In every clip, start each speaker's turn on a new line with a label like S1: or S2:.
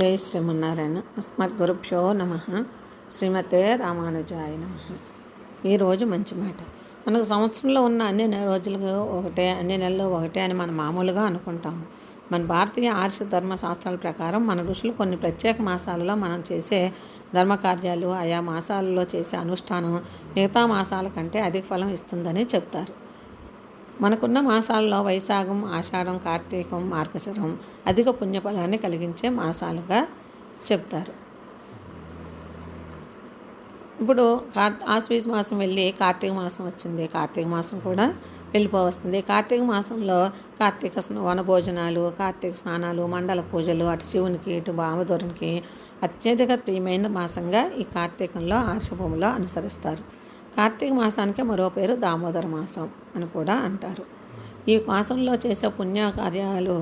S1: జై శ్రీమన్నారాయణ. అస్మత్ గురుభ్యో నమ. శ్రీమతే రామానుజాయ నమ. ఈరోజు మంచి మాట. మనకు సంవత్సరంలో ఉన్న అన్ని రోజులకు ఒకటే అన్ని నెలలు ఒకటే అని మనం మామూలుగా అనుకుంటాము మన భారతీయ ఆర్ష ధర్మ శాస్త్రాల ప్రకారం మన ఋషులు కొన్ని ప్రత్యేక మాసాలలో మనం చేసే ధర్మకార్యాలు ఆయా మాసాలలో చేసే అనుష్ఠానం మిగతా మాసాల కంటే అధిక ఫలం ఇస్తుందని చెప్తారు. మనకున్న మాసాల్లో వైశాఖం ఆషాఢం కార్తీకం మార్గశిరం అధిక పుణ్యఫలాన్ని కలిగించే మాసాలుగా చెప్తారు. ఇప్పుడు కార్ ఆశ్వీజ మాసం వెళ్ళి కార్తీక మాసం వచ్చింది. కార్తీక మాసం కూడా వెళ్ళిపోవస్తుంది కార్తీక మాసంలో కార్తీక వనభోజనాలు కార్తీక స్నానాలు మండల పూజలు అటు శివునికి ఇటు భామధురునికి అత్యధిక ప్రియమైన మాసంగా ఈ కార్తీకంలో ఆర్షభూమిలో అనుసరిస్తారు. కార్తీక మాసానికి మరో పేరు దామోదర మాసం అని కూడా అంటారు. ఈ మాసంలో చేసే పుణ్య కార్యాలు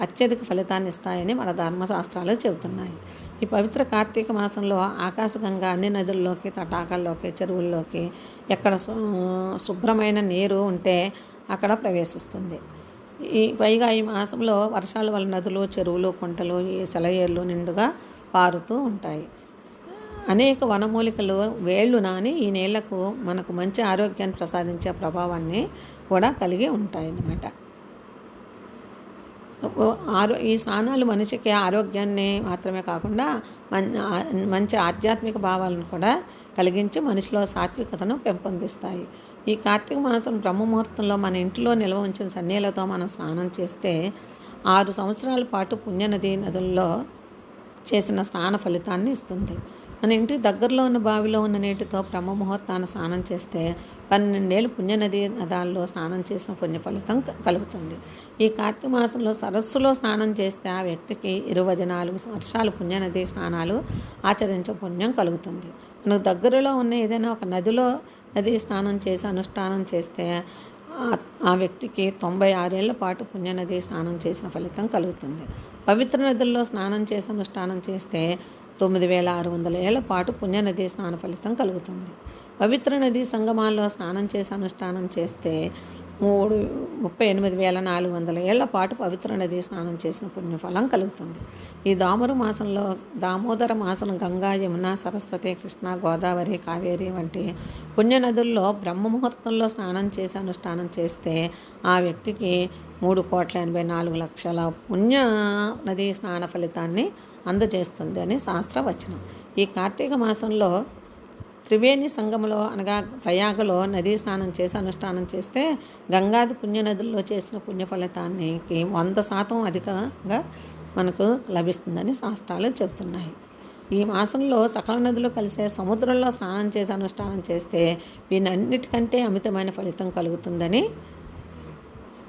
S1: అత్యధిక ఫలితాన్ని ఇస్తాయని మన ధర్మశాస్త్రాలు చెబుతున్నాయి. ఈ పవిత్ర కార్తీక మాసంలో ఆకాశగంగా అన్ని నదుల్లోకి తటాకాల్లోకి చెరువుల్లోకి ఎక్కడ శుభ్రమైన నీరు ఉంటే అక్కడ ప్రవేశిస్తుంది. ఈ పైగా ఈ మాసంలో వర్షాల వల్ల నదులు చెరువులు కుంటలు ఈ సెలయేర్లు నిండుగా పారుతూ ఉంటాయి. అనేక వనమూలికలు వేళ్ళు నాని ఈ నేలకు మనకు మంచి ఆరోగ్యాన్ని ప్రసాదించే ప్రభావాన్ని కూడా కలిగి ఉంటాయన్నమాట. ఆరో ఈ స్నానాలు మనిషికి ఆరోగ్యాన్ని మాత్రమే కాకుండా మంచి ఆధ్యాత్మిక భావాలను కూడా కలిగించి మనిషిలో సాత్వికతను పెంపొందిస్తాయి. ఈ కార్తీక మాసం బ్రహ్మముహూర్తంలో మన ఇంటిలో నిల్వ ఉంచిన సన్నీలతో మనం స్నానం చేస్తే ఆరు సంవత్సరాల పాటు పుణ్యనది నదుల్లో చేసిన స్నాన ఫలితాన్ని ఇస్తుంది. మన ఇంటి దగ్గరలో ఉన్న బావిలో ఉన్న నీటితో బ్రహ్మ ముహూర్తాన స్నానం చేస్తే పన్నెండేళ్ళు పుణ్యనది నదాల్లో స్నానం చేసిన పుణ్య ఫలితం కలుగుతుంది. ఈ కార్తీక మాసంలో సరస్సులో స్నానం చేస్తే ఆ వ్యక్తికి ఇరవై నాలుగు వర్షాలు పుణ్యనది స్నానాలు ఆచరించే పుణ్యం కలుగుతుంది. మనకు దగ్గరలో ఉన్న ఏదైనా ఒక నదిలో నది స్నానం చేసి అనుష్ఠానం చేస్తే ఆ- ఆ వ్యక్తికి తొంభై ఆరేళ్ళ పాటు పుణ్యనది స్నానం చేసిన ఫలితం కలుగుతుంది. పవిత్ర నదుల్లో స్నానం చేసి అనుష్ఠానం చేస్తే తొమ్మిది వేల ఆరు వందల ఏళ్ళ పాటు పుణ్యనది స్నాన ఫలితం కలుగుతుంది. పవిత్ర నది సంగమాల్లో స్నానం చేసి అనుష్ఠానం చేస్తే మూడు ముప్పై ఎనిమిది వేల నాలుగు వందల ఏళ్ళ పాటు పవిత్ర నది స్నానం చేసిన పుణ్యఫలం కలుగుతుంది. ఈ దామరు మాసంలో దామోదర మాసం గంగా యమున సరస్వతి కృష్ణ గోదావరి కావేరి వంటి పుణ్యనదుల్లో బ్రహ్మ ముహూర్తంలో స్నానం చేసి అనుష్ఠానం చేస్తే ఆ వ్యక్తికి మూడు కోట్ల ఎనభై నాలుగు లక్షల పుణ్య నది స్నాన ఫలితాన్ని అందజేస్తుంది అని శాస్త్రవచనం. ఈ కార్తీక మాసంలో త్రివేణి సంగంలో అనగా ప్రయాగలో నదీ స్నానం చేసి అనుష్ఠానం చేస్తే గంగాది పుణ్య నదుల్లో చేసిన పుణ్య ఫలితానికి వంద శాతం అధికంగా మనకు లభిస్తుందని శాస్త్రాలు చెబుతున్నాయి. ఈ మాసంలో సకల నదులు కలిసే సముద్రంలో స్నానం చేసి అనుష్ఠానం చేస్తే వీనన్నిటికంటే అమితమైన ఫలితం కలుగుతుందని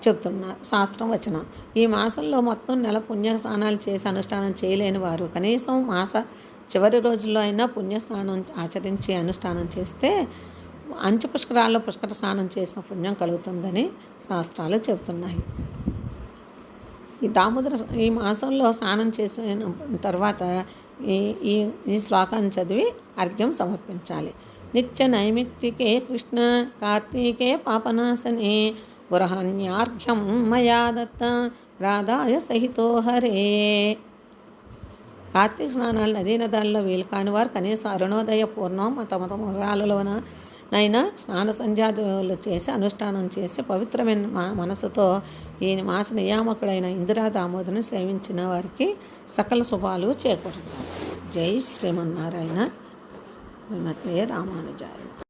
S1: చెప్తున్నా శాస్త్రం వచనం. ఈ మాసంలో మొత్తం నెల పుణ్య స్నానాలు చేసి అనుష్ఠానం చేయలేని వారు కనీసం మాస చివరి రోజుల్లో అయినా పుణ్యస్నానం ఆచరించి అనుష్ఠానం చేస్తే అంచు పుష్కరాల్లో పుష్కర స్నానం చేసిన పుణ్యం కలుగుతుందని శాస్త్రాలు చెబుతున్నాయి. ఈ దామోదర ఈ మాసంలో స్నానం చేసిన తర్వాత ఈ ఈ ఈ శ్లోకాన్ని చదివి అర్ఘ్యం సమర్పించాలి. నిత్య నైమిత్తికే కృష్ణ కార్తీకే పాపనాశనే గృహణ్యార్ఘ్యం మయా దత్త రాధాయ సహితో హరే. కార్తీక స్నానాలు నదీ నదాల్లో వీలు కాని వారు కనీసం అరుణోదయ పూర్ణం తమ తమ మురాలలోన నైనా స్నాన సంధ్యాదులు చేసి అనుష్ఠానం చేసి పవిత్రమైన మా- మనసుతో ఈ మాస నియామకుడైన ఇందిరా దామోదరుని సేవించిన వారికి సకల శుభాలు చేకూరుతారు జై శ్రీమన్నారాయణ. శ్రీమతే రామానుజాయ.